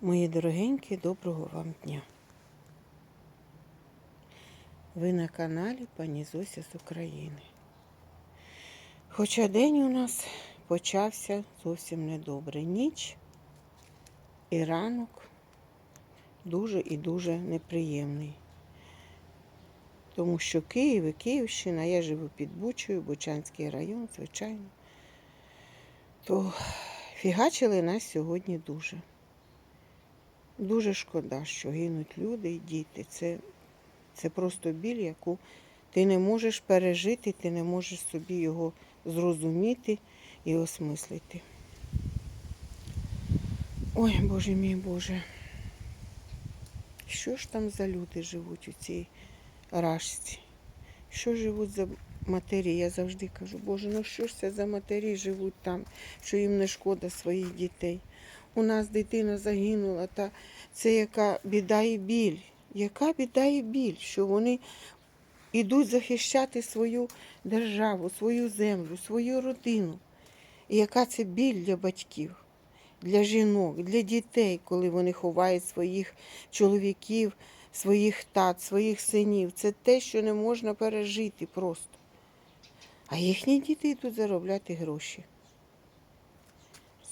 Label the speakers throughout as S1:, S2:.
S1: Мої дорогенькі, доброго вам дня. Ви на каналі Пані Зося з України. Хоча день у нас почався зовсім недобре. Ніч і ранок дуже і дуже неприємний. Тому що Київ і Київщина, я живу під Бучою, Бучанський район, звичайно. То фігачили нас сьогодні дуже. Дуже шкода, що гинуть люди і діти. Це, це просто біль, яку ти не можеш пережити, ти не можеш собі його зрозуміти і осмислити. Ой, Боже мій Боже. Що ж там за люди живуть у цій рашці? Що живуть за матері? Я завжди кажу, Боже, ну що ж це за матері живуть там, що їм не шкода своїх дітей. У нас дитина загинула, та це яка біда і біль. Яка біда і біль, що вони йдуть захищати свою державу, свою землю, свою родину. І яка це біль для батьків, для жінок, для дітей, коли вони ховають своїх чоловіків, своїх тат, своїх синів. Це те, що не можна пережити просто. А їхні діти йдуть заробляти гроші.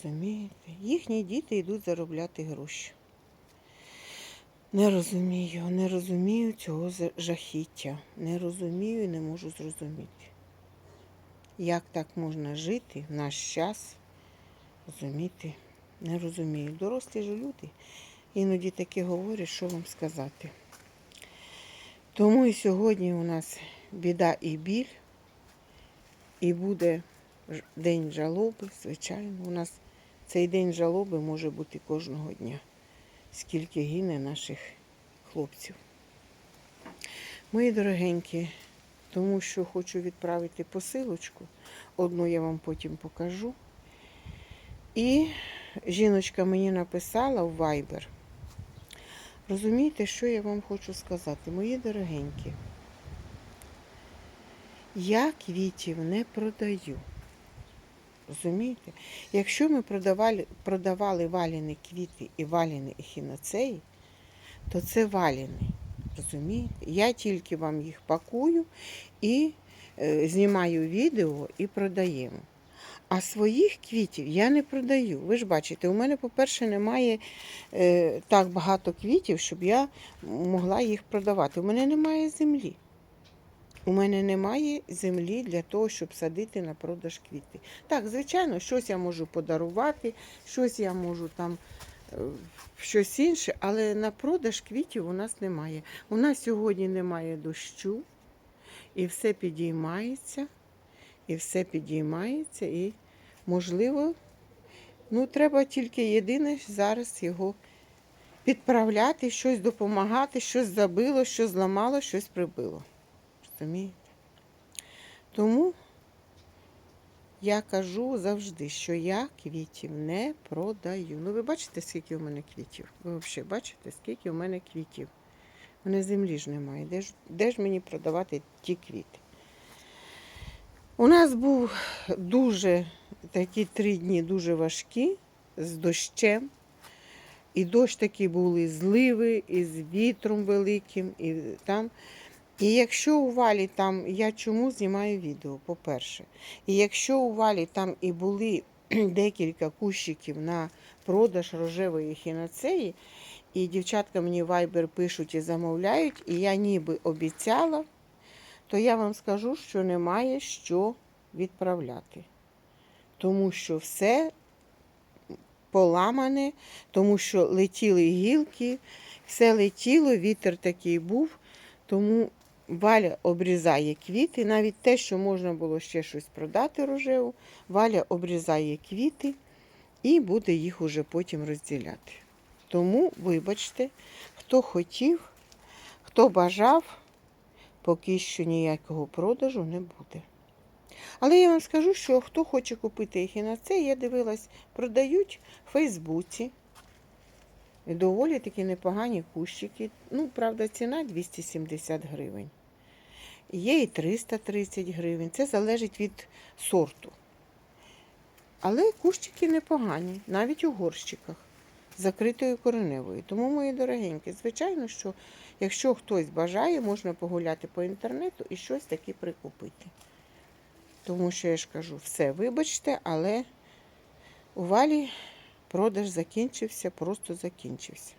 S1: Розумієте? Їхні діти йдуть заробляти гроші. Не розумію, не розумію цього жахіття. Не розумію і не можу зрозуміти. Як так можна жити в наш час? Розуміти, не розумію. Дорослі ж люди іноді таке говорять, що вам сказати. Тому і сьогодні у нас біда і біль, і буде день жалоби, звичайно. У нас цей день жалоби може бути кожного дня, скільки гине наших хлопців. Мої дорогенькі, тому що хочу відправити посилочку, одну я вам потім покажу. І жіночка мені написала в Viber. Розумієте, що я вам хочу сказати, мої дорогенькі? Я квітів не продаю. Розумієте? Якщо ми продавали, продавали валіни квіти і валіни ехінацеї, то це валіни. Розумієте? Я тільки вам їх пакую і е, знімаю відео і продаємо. А своїх квітів я не продаю. Ви ж бачите, у мене, по-перше, немає е, так багато квітів, щоб я могла їх продавати. У мене немає землі. У мене немає землі для того, щоб садити на продаж квіти. Так, звичайно, щось я можу подарувати, щось я можу там е, щось інше, але на продаж квітів у нас немає. У нас сьогодні немає дощу, і все підіймається, і все підіймається, і можливо, ну, треба тільки єдине зараз його підправляти, щось допомагати, щось забило, щось зламало, щось прибило. Розумієте? Тому я кажу завжди, що я квітів не продаю. Ну, ви бачите, скільки у мене квітів? Ви взагалі бачите, скільки у мене квітів? У мене землі ж немає. Де ж, де ж мені продавати ті квіти? У нас був дуже такі три дні дуже важкі з дощем. І дощ такі були зливи, і з вітром великим, і там. І якщо у валі там, я чому знімаю відео, по-перше, і якщо у валі там і були декілька кущиків на продаж рожевої хіноцеї, і дівчатка мені вайбер пишуть і замовляють, і я ніби обіцяла, то я вам скажу, що немає що відправляти. Тому що все поламане, тому що летіли гілки, все летіло, вітер такий був. Тому Валя обрізає квіти, навіть те, що можна було ще щось продати рожеву, Валя обрізає квіти і буде їх уже потім розділяти. Тому, вибачте, хто хотів, хто бажав, поки що ніякого продажу не буде. Але я вам скажу, що хто хоче купити їх і на це, я дивилась, продають в Фейсбуці. Доволі такі непогані кущики. Ну, правда, ціна 270 гривень. Є і 330 гривень. Це залежить від сорту. Але кущики непогані, навіть у горщиках. закритою кореневою. Тому, мої дорогенькі, звичайно, що якщо хтось бажає, можна погуляти по інтернету і щось таке прикупити. Тому що я ж кажу, все, вибачте, але у валі продаж закінчився, просто закінчився.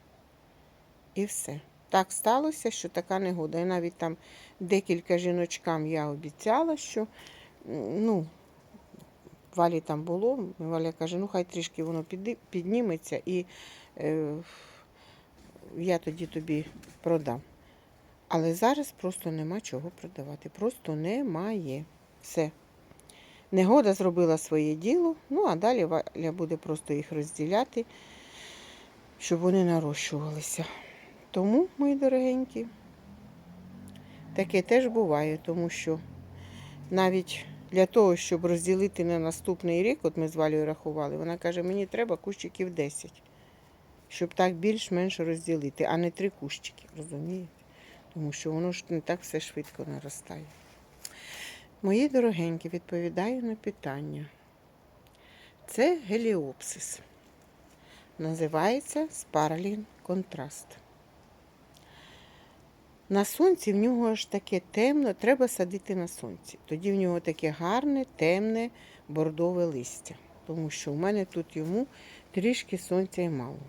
S1: І все. Так сталося, що така негода. І навіть там декілька жіночкам я обіцяла, що ну, Валі там було. Валя каже, ну хай трішки воно підніметься і е, я тоді тобі продам. Але зараз просто нема чого продавати. Просто немає. Все. Негода зробила своє діло, ну а далі Валя буде просто їх розділяти, щоб вони нарощувалися. Тому, мої дорогенькі, таке теж буває, тому що навіть для того, щоб розділити на наступний рік, от ми з Валею рахували, вона каже, мені треба кущиків 10, щоб так більш-менш розділити, а не три кущики, розумієте? Тому що воно ж не так все швидко наростає. Мої дорогенькі, відповідаю на питання. Це геліопсис. Називається спаралін контраст. На сонці в нього аж таке темно, треба садити на сонці. Тоді в нього таке гарне, темне, бордове листя. Тому що в мене тут йому трішки сонця і мало.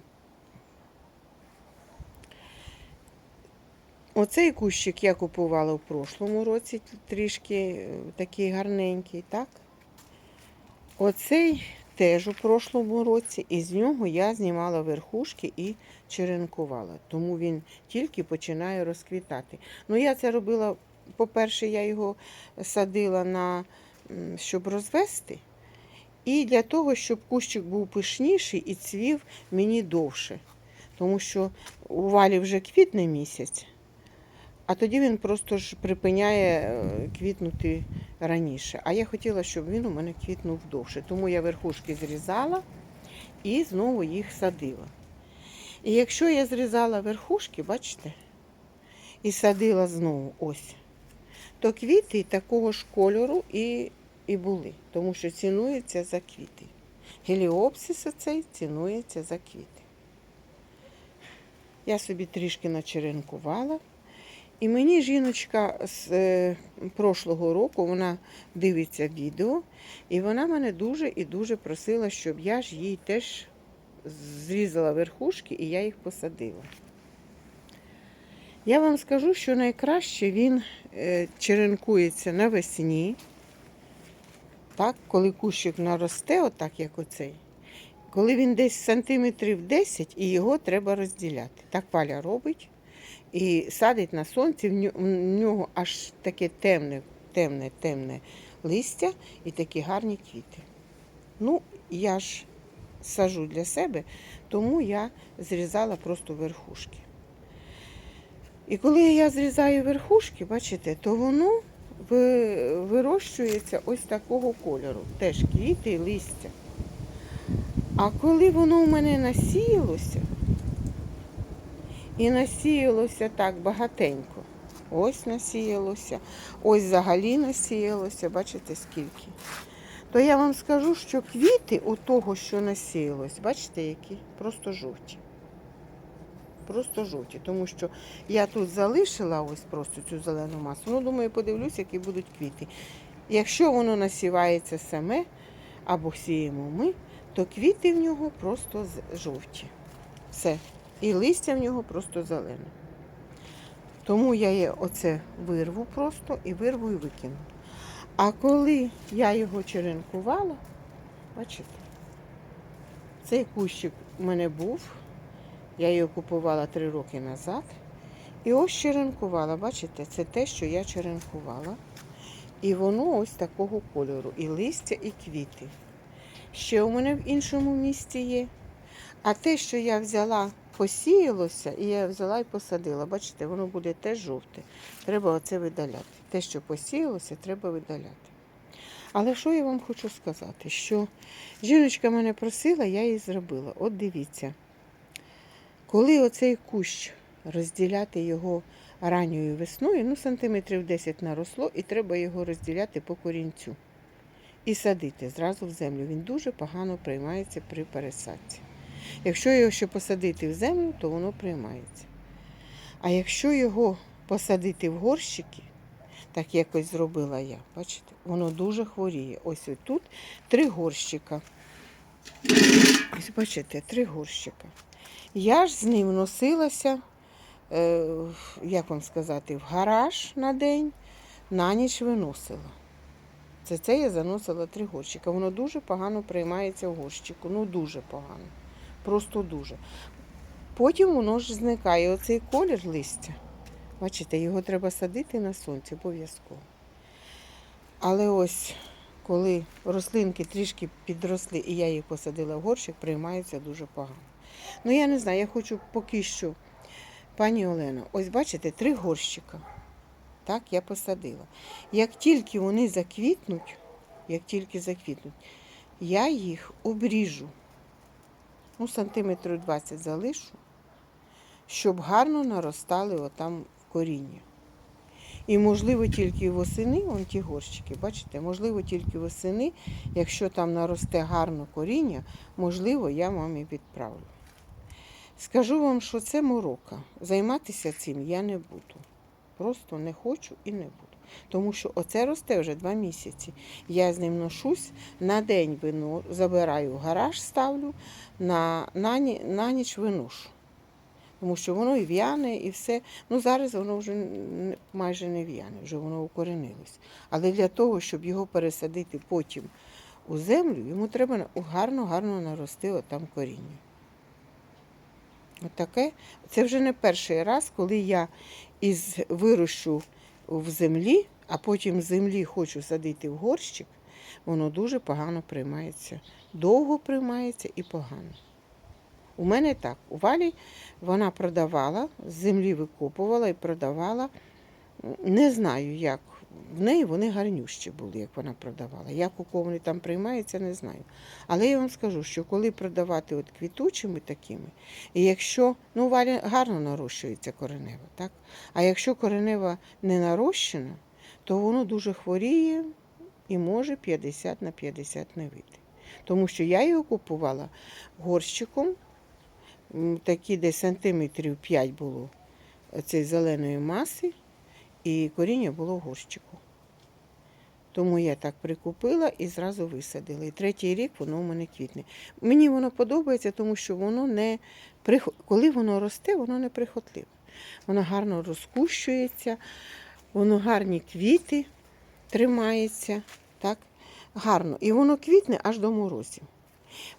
S1: Оцей кущик я купувала в прошлому році, трішки е, такий гарненький, так? Оцей теж у прошлому році, і з нього я знімала верхушки і черенкувала. Тому він тільки починає розквітати. Ну, я це робила, по-перше, я його садила на, щоб розвести. І для того, щоб кущик був пишніший і цвів мені довше. Тому що у валі вже квітне місяць, а тоді він просто ж припиняє е, квітнути раніше. А я хотіла, щоб він у мене квітнув довше. Тому я верхушки зрізала і знову їх садила. І якщо я зрізала верхушки, бачите, і садила знову ось, то квіти такого ж кольору і, і були, тому що цінується за квіти. Геліопсис цей цінується за квіти. Я собі трішки начеренкувала. І мені жіночка з е, прошлого року, вона дивиться відео, і вона мене дуже і дуже просила, щоб я ж їй теж зрізала верхушки і я їх посадила. Я вам скажу, що найкраще він е, черенкується навесні, так, коли кущик наросте, отак як оцей. Коли він десь сантиметрів 10 і його треба розділяти. Так паля робить і садить на сонці, в нього аж таке темне, темне, темне листя і такі гарні квіти. Ну, я ж сажу для себе, тому я зрізала просто верхушки. І коли я зрізаю верхушки, бачите, то воно вирощується ось такого кольору. Теж квіти і листя. А коли воно у мене насіялося, і насіялося так багатенько. Ось насіялося, ось взагалі насіялося, бачите скільки. То я вам скажу, що квіти у того, що насіялось, бачите, які? Просто жовті. Просто жовті. Тому що я тут залишила ось просто цю зелену масу. Ну, думаю, подивлюсь, які будуть квіти. Якщо воно насівається саме або сіємо ми, то квіти в нього просто жовті. Все. І листя в нього просто зелене. Тому я оце вирву просто і вирву і викину. А коли я його черенкувала, бачите, цей кущик у мене був, я його купувала три роки назад. І ось черенкувала, бачите, це те, що я черенкувала. І воно ось такого кольору. І листя, і квіти. Ще у мене в іншому місці є. А те, що я взяла, посіялося, і я взяла і посадила. Бачите, воно буде теж жовте. Треба оце видаляти. Те, що посіялося, треба видаляти. Але що я вам хочу сказати? Що жіночка мене просила, я їй зробила. От дивіться, коли оцей кущ розділяти його ранньою весною, ну сантиметрів 10 наросло, і треба його розділяти по корінцю. І садити зразу в землю. Він дуже погано приймається при пересадці. Якщо його ще посадити в землю, то воно приймається. А якщо його посадити в горщики, так якось зробила я, бачите, воно дуже хворіє. Ось тут три горщика. Ось бачите, три горщика. Я ж з ним носилася, е, як вам сказати, в гараж на день, на ніч виносила. Це це я заносила три горщика. Воно дуже погано приймається в горщику. Ну дуже погано. Просто дуже. Потім воно ж зникає. Оцей колір листя. Бачите, його треба садити на сонці обов'язково. Але ось коли рослинки трішки підросли і я їх посадила в горщик, приймаються дуже погано. Ну я не знаю, я хочу поки що, пані Олено, ось бачите, три горщика. Так, я посадила. Як тільки вони заквітнуть, як тільки заквітнуть, я їх обріжу. Ну, сантиметрів 20 залишу, щоб гарно наростали отам коріння. І, можливо, тільки восени, вон ті горщики, бачите, можливо, тільки восени, якщо там наросте гарно коріння, можливо, я вам і відправлю. Скажу вам, що це морока. Займатися цим я не буду. Просто не хочу і не буду. Тому що оце росте вже два місяці. Я з ним ношусь, на день вино, забираю в гараж, ставлю, на, на, на ніч виношу. Тому що воно і в'яне, і все. Ну зараз воно вже майже не в'яне, вже воно укоренилось. Але для того, щоб його пересадити потім у землю, йому треба гарно-гарно нарости отам коріння. Отаке. Це вже не перший раз, коли я із вирощу в землі, а потім з землі хочу садити в горщик, воно дуже погано приймається. Довго приймається і погано. У мене так. У Валі вона продавала, з землі викопувала і продавала. Не знаю, як. В неї вони гарнющі були, як вона продавала. Як у кого вони там приймаються, не знаю. Але я вам скажу, що коли продавати от квітучими такими, і якщо ну, гарно нарощується коренева, так? а якщо коренева не нарощена, то воно дуже хворіє і може 50 на 50 не вийти. Тому що я його купувала горщиком, такі десь сантиметрів 5 було цієї зеленої маси, і коріння було в горщику. Тому я так прикупила і зразу висадила. І третій рік воно у мене квітне. Мені воно подобається, тому що воно не прих- коли воно росте, воно не прихотливе. Воно гарно розкущується, воно гарні квіти тримається. Так? Гарно. І воно квітне аж до морозів.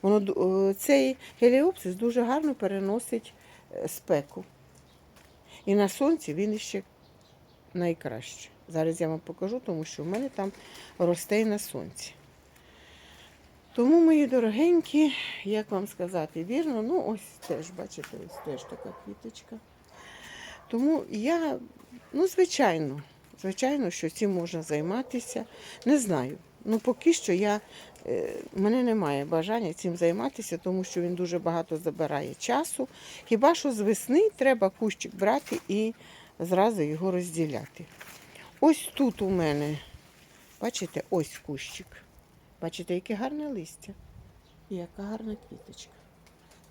S1: Воно, е, цей геліопсис дуже гарно переносить е, спеку. І на сонці він ще найкраще. Зараз я вам покажу, тому що в мене там росте і на сонці. Тому, мої дорогенькі, як вам сказати, вірно, ну ось теж, бачите, ось теж така квіточка. Тому я, ну, звичайно, звичайно, що цим можна займатися. Не знаю. Ну, поки що я, е, в мене немає бажання цим займатися, тому що він дуже багато забирає часу. Хіба що з весни треба кущик брати і зразу його розділяти. Ось тут у мене, бачите, ось кущик. Бачите, яке гарне листя і яка гарна квіточка.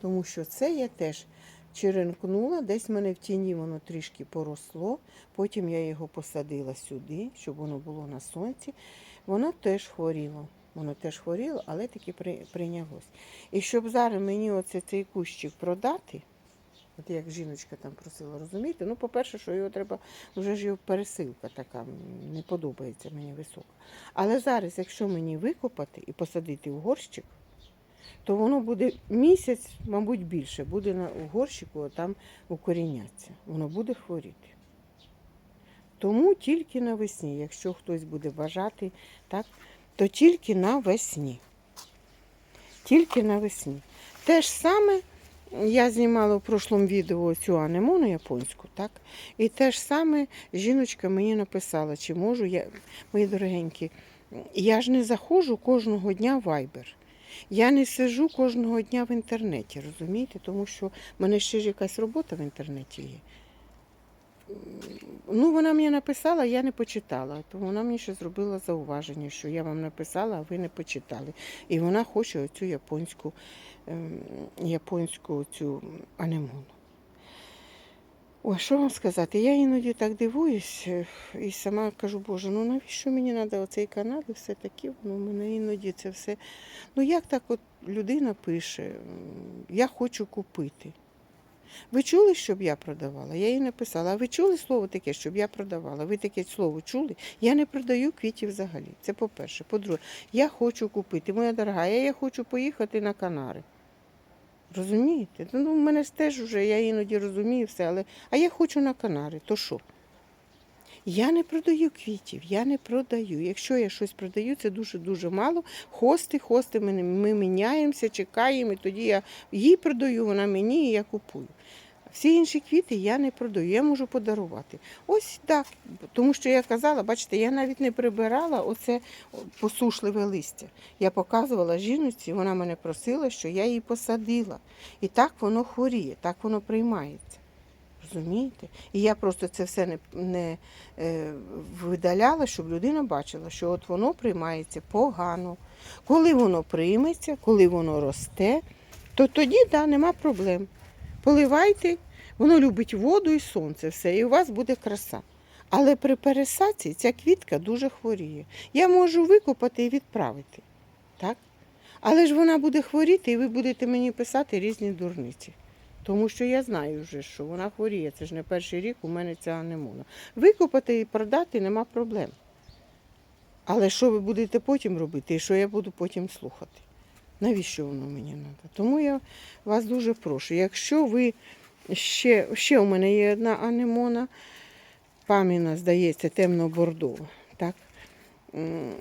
S1: Тому що це я теж черенкнула, десь в мене в тіні воно трішки поросло. Потім я його посадила сюди, щоб воно було на сонці. Воно теж хворіло. Воно теж хворіло, але таки прийнялось. І щоб зараз мені оце цей кущик продати, от як жіночка там просила, розумієте? Ну, по-перше, що його треба, вже ж його пересилка така, не подобається мені висока. Але зараз, якщо мені викопати і посадити в горщик, то воно буде місяць, мабуть, більше, буде на у горщику, там укоріняться. Воно буде хворіти. Тому тільки навесні, якщо хтось буде бажати, так, то тільки навесні. Тільки навесні. Те ж саме я знімала в прошлому відео цю анемону японську, так? І те ж саме жіночка мені написала, чи можу я, мої дорогенькі, я ж не заходжу кожного дня в Viber. Я не сижу кожного дня в інтернеті, розумієте? Тому що в мене ще ж якась робота в інтернеті є. Ну, вона мені написала, я не почитала. То вона мені ще зробила зауваження, що я вам написала, а ви не почитали. І вона хоче оцю японську, ем, японську цю анемону. Ой, що вам сказати? Я іноді так дивуюсь е, і сама кажу, Боже, ну навіщо мені треба оцей канал і все таке? Ну, мене іноді це все. Ну як так от людина пише, я хочу купити. Ви чули, щоб я продавала? Я їй написала, а ви чули слово таке, щоб я продавала? Ви таке слово чули? Я не продаю квітів взагалі. Це по-перше. По-друге, я хочу купити, моя дорога, я, хочу поїхати на Канари. Розумієте? Ну, в мене ж теж вже, я іноді розумію все, але а я хочу на Канари, то що? Я не продаю квітів, я не продаю. Якщо я щось продаю, це дуже-дуже мало. Хости, хости, ми, ми міняємося, чекаємо, і тоді я їй продаю, вона мені і я купую. Всі інші квіти я не продаю, я можу подарувати. Ось так. Тому що я казала, бачите, я навіть не прибирала оце посушливе листя. Я показувала жіночці, вона мене просила, що я її посадила. І так воно хворіє, так воно приймається. Розумієте? І я просто це все не, не е, видаляла, щоб людина бачила, що от воно приймається погано. Коли воно прийметься, коли воно росте, то тоді да, нема проблем. Поливайте, воно любить воду і сонце, все, і у вас буде краса. Але при пересадці ця квітка дуже хворіє. Я можу викопати і відправити. Так? Але ж вона буде хворіти, і ви будете мені писати різні дурниці. Тому що я знаю вже, що вона хворіє. Це ж не перший рік у мене ця анемона. Викопати і продати нема проблем. Але що ви будете потім робити і що я буду потім слухати? Навіщо воно мені треба? Тому я вас дуже прошу. Якщо ви ще, ще у мене є одна анемона, пам'яна, здається, темно-бордова.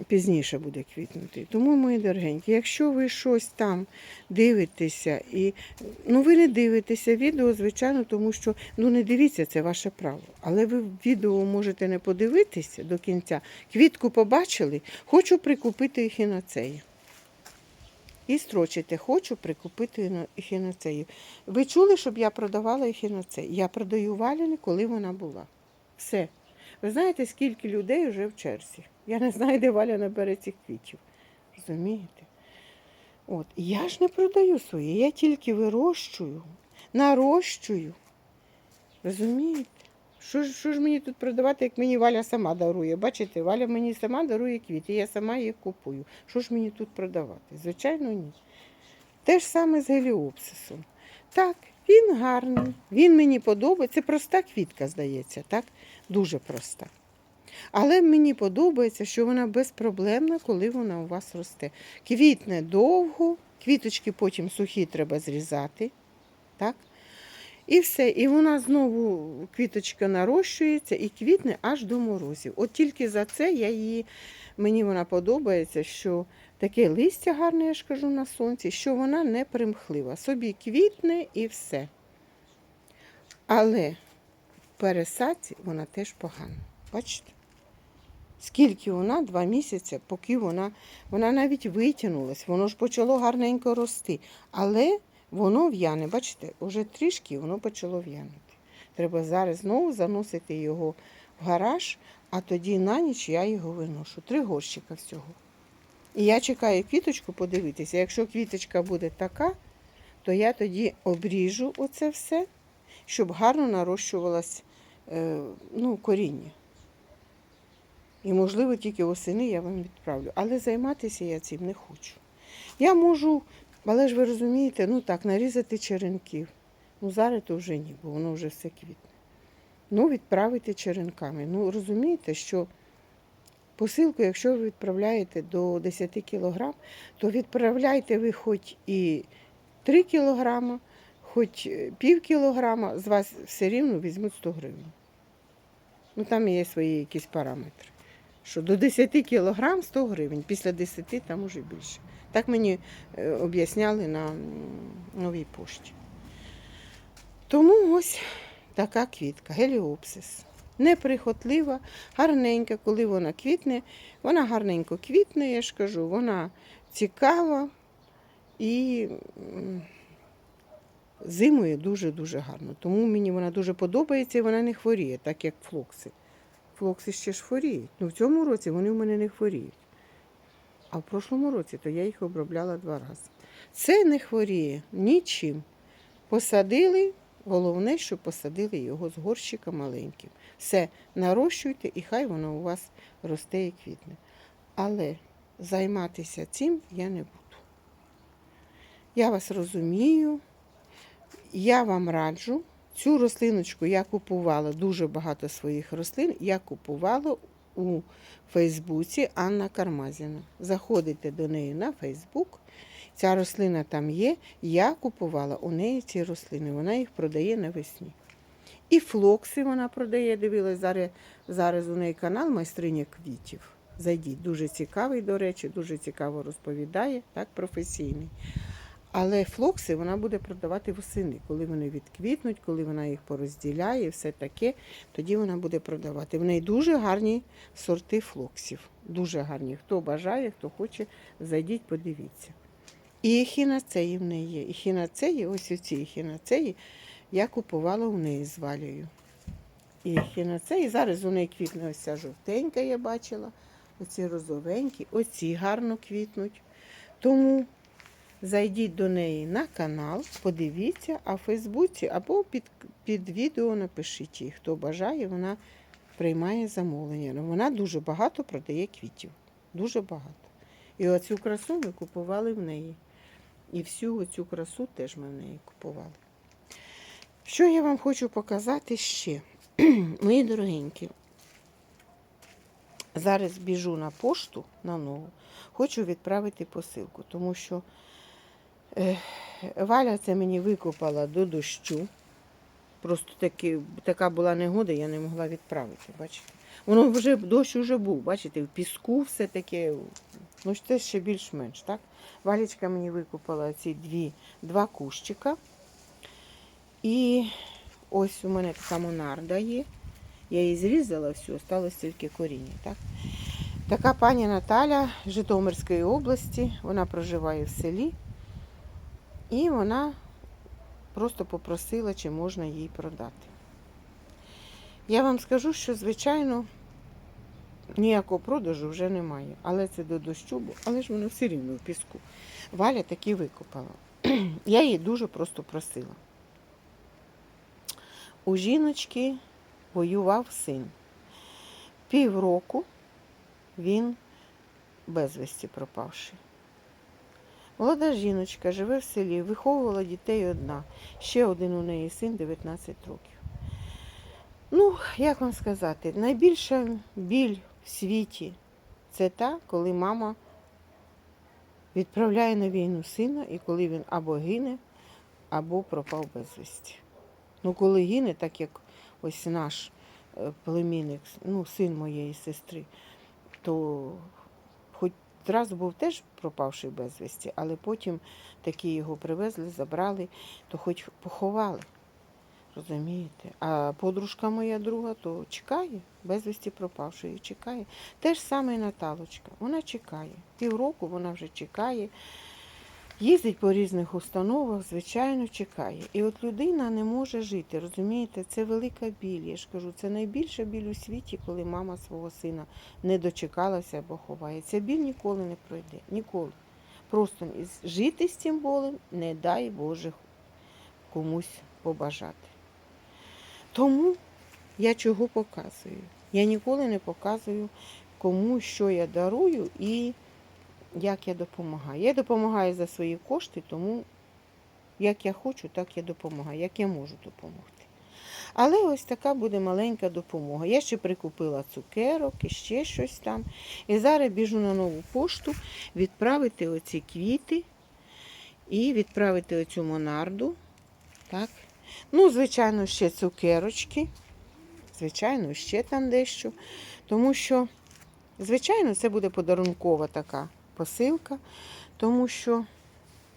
S1: Пізніше буде квітнути. Тому, мої дорогенькі, якщо ви щось там дивитеся і ну ви не дивитеся відео, звичайно, тому що ну не дивіться, це ваше право. Але ви відео можете не подивитися до кінця. Квітку побачили, хочу прикупити ехіноцею. І строчите, хочу прикупити ехіно- ехіноцею. Ви чули, щоб я продавала ехіноцею? Я продаю валіни, коли вона була. Все. Ви знаєте, скільки людей вже в черзі. Я не знаю, де Валя набере цих квітів. Розумієте? От. Я ж не продаю свої, я тільки вирощую, нарощую. Розумієте? Що що ж мені тут продавати, як мені Валя сама дарує? Бачите, Валя мені сама дарує квіти, я сама їх купую. Що ж мені тут продавати? Звичайно, ні. Те ж саме з геліопсисом. Так, він гарний, він мені подобається. Це проста квітка, здається, так? Дуже проста. Але мені подобається, що вона безпроблемна, коли вона у вас росте. Квітне довго, квіточки потім сухі треба зрізати. Так? І все. І вона знову квіточка нарощується і квітне аж до морозів. От тільки за це я її, мені вона подобається, що таке листя гарне, я ж кажу, на сонці, що вона не примхлива. Собі квітне і все. Але в пересадці вона теж погана. Бачите? Скільки вона, два місяці, поки вона, вона навіть витягнулась, воно ж почало гарненько рости. Але воно в'яне, бачите, уже трішки воно почало в'янути. Треба зараз знову заносити його в гараж, а тоді на ніч я його виношу. Три горщика всього. І я чекаю квіточку подивитися. Якщо квіточка буде така, то я тоді обріжу оце все, щоб гарно нарощувалось е, ну, коріння. І, можливо, тільки восени я вам відправлю. Але займатися я цим не хочу. Я можу, але ж ви розумієте, ну так, нарізати черенків. Ну, зараз то вже ні, бо воно вже все квітне. Ну, відправити черенками. Ну, розумієте, що посилку, якщо ви відправляєте до 10 кілограм, то відправляйте ви хоч і 3 кілограма, хоч е, пів кілограма, з вас все рівно візьмуть 100 гривень. Ну, там є свої якісь параметри. Що до 10 кілограм 100 гривень, після 10 там уже більше. Так мені е, об'ясняли на новій пошті. Тому ось така квітка, геліопсис. Неприхотлива, гарненька, коли вона квітне. Вона гарненько квітне, я ж кажу, вона цікава і м, зимує дуже-дуже гарно. Тому мені вона дуже подобається і вона не хворіє, так як флокси. Флокси ще ж хворіють. Ну в цьому році вони в мене не хворіють. А в прошлому році то я їх обробляла два рази. Це не хворіє нічим. Посадили, головне, що посадили його з горщика маленьким. Все, нарощуйте і хай воно у вас росте і квітне. Але займатися цим я не буду. Я вас розумію, я вам раджу. Цю рослиночку я купувала дуже багато своїх рослин. Я купувала у Фейсбуці Анна Кармазіна. Заходите до неї на Фейсбук. Ця рослина там є. Я купувала у неї ці рослини. Вона їх продає навесні. І флокси вона продає. Дивилась зараз, зараз у неї канал майстриня квітів. Зайдіть, дуже цікавий, до речі, дуже цікаво розповідає, так, професійний. Але флокси вона буде продавати восени, коли вони відквітнуть, коли вона їх порозділяє, все таке, тоді вона буде продавати. В неї дуже гарні сорти флоксів. Дуже гарні. Хто бажає, хто хоче, зайдіть, подивіться. І ехінацеї в неї є. Ехінацеї, ось оці ехінацеї, я купувала у неї з валею. І ехінацеї, зараз у неї квітне ось ця жовтенька, я бачила. Оці розовенькі, оці гарно квітнуть. Тому зайдіть до неї на канал, подивіться, а в Фейсбуці або під, під відео напишіть їй. Хто бажає, вона приймає замовлення. Ну, Вона дуже багато продає квітів. Дуже багато. І оцю красу ми купували в неї. І всю оцю красу теж ми в неї купували. Що я вам хочу показати ще? Мої дорогенькі, зараз біжу на пошту на нову, хочу відправити посилку, тому що е, Валя це мені викопала до дощу. Просто таки, така була негода, я не могла відправити. Бачите? Воно вже дощ вже був, бачите, в піску все таке. Ну, це ще більш-менш, так? Валічка мені викопала ці дві, два кущика. І ось у мене така монарда є. Я її зрізала всю, осталось тільки коріння. Так? Така пані Наталя з Житомирської області, вона проживає в селі. І вона просто попросила, чи можна їй продати. Я вам скажу, що, звичайно, ніякого продажу вже немає. Але це до дощу, але ж воно все рівно в піску. Валя таки викопала. Я її дуже просто просила. У жіночки воював син. Півроку він безвісті пропавший. Молода жіночка живе в селі, виховувала дітей одна. Ще один у неї син 19 років. Ну, як вам сказати, найбільша біль в світі це та, коли мама відправляє на війну сина, і коли він або гине, або пропав безвісті. Ну, коли гине, так як ось наш е, племінник, ну, син моєї сестри, то хоч зразу був теж пропавший безвісті, але потім такі його привезли, забрали, то хоч поховали. Розумієте? А подружка моя друга то чекає, безвісті пропавшої, чекає. Те ж саме і Наталочка. Вона чекає. Півроку вона вже чекає. Їздить по різних установах, звичайно, чекає. І от людина не може жити, розумієте, це велика біль. Я ж кажу, це найбільша біль у світі, коли мама свого сина не дочекалася або ховає. Ця біль ніколи не пройде. Ніколи. Просто жити з цим болем не дай Боже комусь побажати. Тому я чого показую? Я ніколи не показую, кому що я дарую і як я допомагаю. Я допомагаю за свої кошти, тому як я хочу, так я допомагаю, як я можу допомогти. Але ось така буде маленька допомога. Я ще прикупила цукерок і ще щось там. І зараз біжу на нову пошту відправити оці квіти і відправити оцю монарду. Так. Ну, звичайно, ще цукерочки. Звичайно, ще там дещо. Тому що, звичайно, це буде подарункова така посилка, тому що,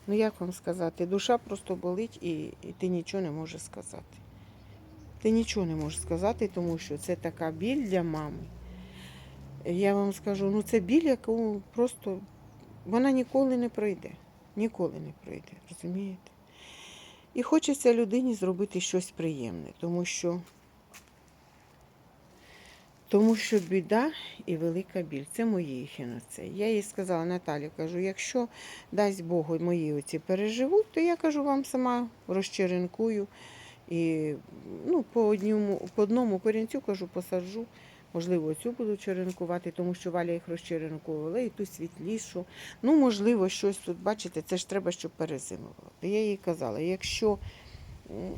S1: ну як вам сказати, душа просто болить і, і ти нічого не можеш сказати. Ти нічого не можеш сказати, тому що це така біль для мами. Я вам скажу, ну це біль, яку просто вона ніколи не пройде. Ніколи не пройде, розумієте? І хочеться людині зробити щось приємне, тому що, тому що біда і велика біль. Це мої ехінацеї. Я їй сказала, Наталі, кажу, якщо дасть Бог мої оці переживуть, то я кажу, вам сама розчеренкую. І ну, по, одному, по одному корінцю кажу, посаджу. Можливо, цю буду черенкувати, тому що Валя їх розчеренкувала, і ту світлішу. Ну, можливо, щось тут, бачите, це ж треба, щоб перезимувало. Я їй казала, якщо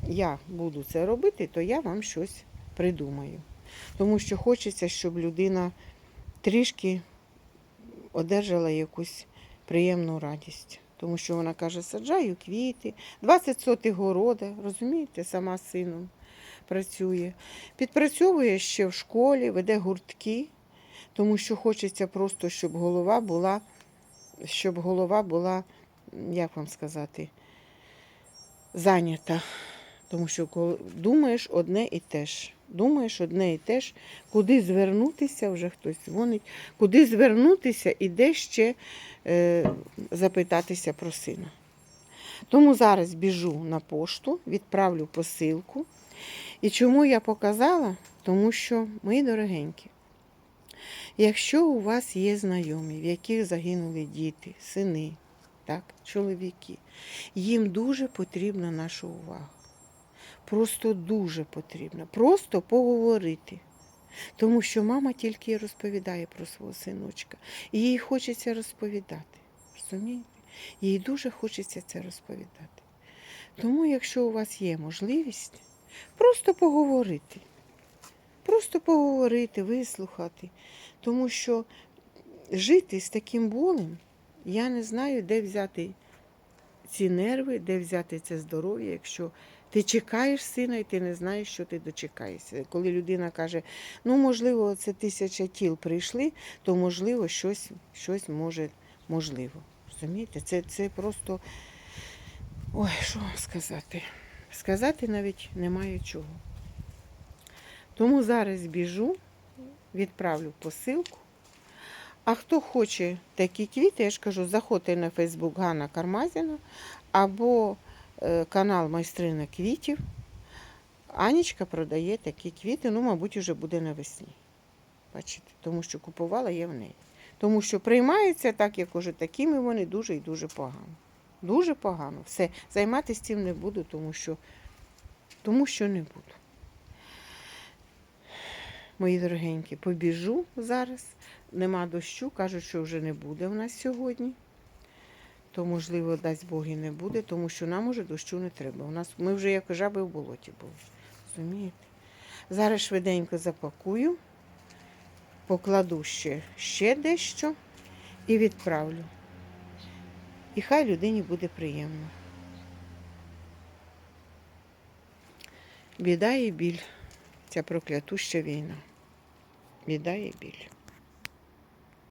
S1: я буду це робити, то я вам щось придумаю. Тому що хочеться, щоб людина трішки одержала якусь приємну радість. Тому що вона каже, саджаю квіти, 20 сотих города, розумієте, сама з сином працює. Підпрацьовує ще в школі, веде гуртки, тому що хочеться просто, щоб голова була, щоб голова була, як вам сказати, зайнята. Тому що коли думаєш одне і те ж. Думаєш одне і те ж, куди звернутися, вже хтось дзвонить, куди звернутися і де ще е, запитатися про сина. Тому зараз біжу на пошту, відправлю посилку. І чому я показала? Тому що, мої дорогенькі, якщо у вас є знайомі, в яких загинули діти, сини, так, чоловіки, їм дуже потрібна наша увага. Просто дуже потрібно. Просто поговорити. Тому що мама тільки розповідає про свого синочка. І їй хочеться розповідати. Розумієте? Їй дуже хочеться це розповідати. Тому, якщо у вас є можливість, просто поговорити. Просто поговорити, вислухати. Тому що жити з таким болем, я не знаю, де взяти ці нерви, де взяти це здоров'я, якщо ти чекаєш сина і ти не знаєш, що ти дочекаєшся. Коли людина каже, ну можливо, це тисяча тіл прийшли, то можливо щось, щось може можливо. Розумієте? Це, це просто. Ой, що вам сказати? Сказати навіть немає чого. Тому зараз біжу, відправлю посилку. А хто хоче такі квіти, я ж кажу, заходьте на Фейсбук Ганна Кармазіна або е, канал Майстрина квітів. Анічка продає такі квіти, ну, мабуть, вже буде навесні. Бачите, тому що купувала я в неї. Тому що приймаються так, як уже такими вони дуже і дуже погано. Дуже погано. Все, займатися цим не буду, тому що, тому що не буду. Мої дорогенькі, побіжу зараз. Нема дощу, кажуть, що вже не буде в нас сьогодні. То, можливо, дасть Бог і не буде, тому що нам уже дощу не треба. У нас, ми вже як жаби в болоті були. Розумієте? Зараз швиденько запакую, покладу ще, ще дещо і відправлю. І хай людині буде приємно. Біда і біль. Ця проклятуща війна. Біда і біль.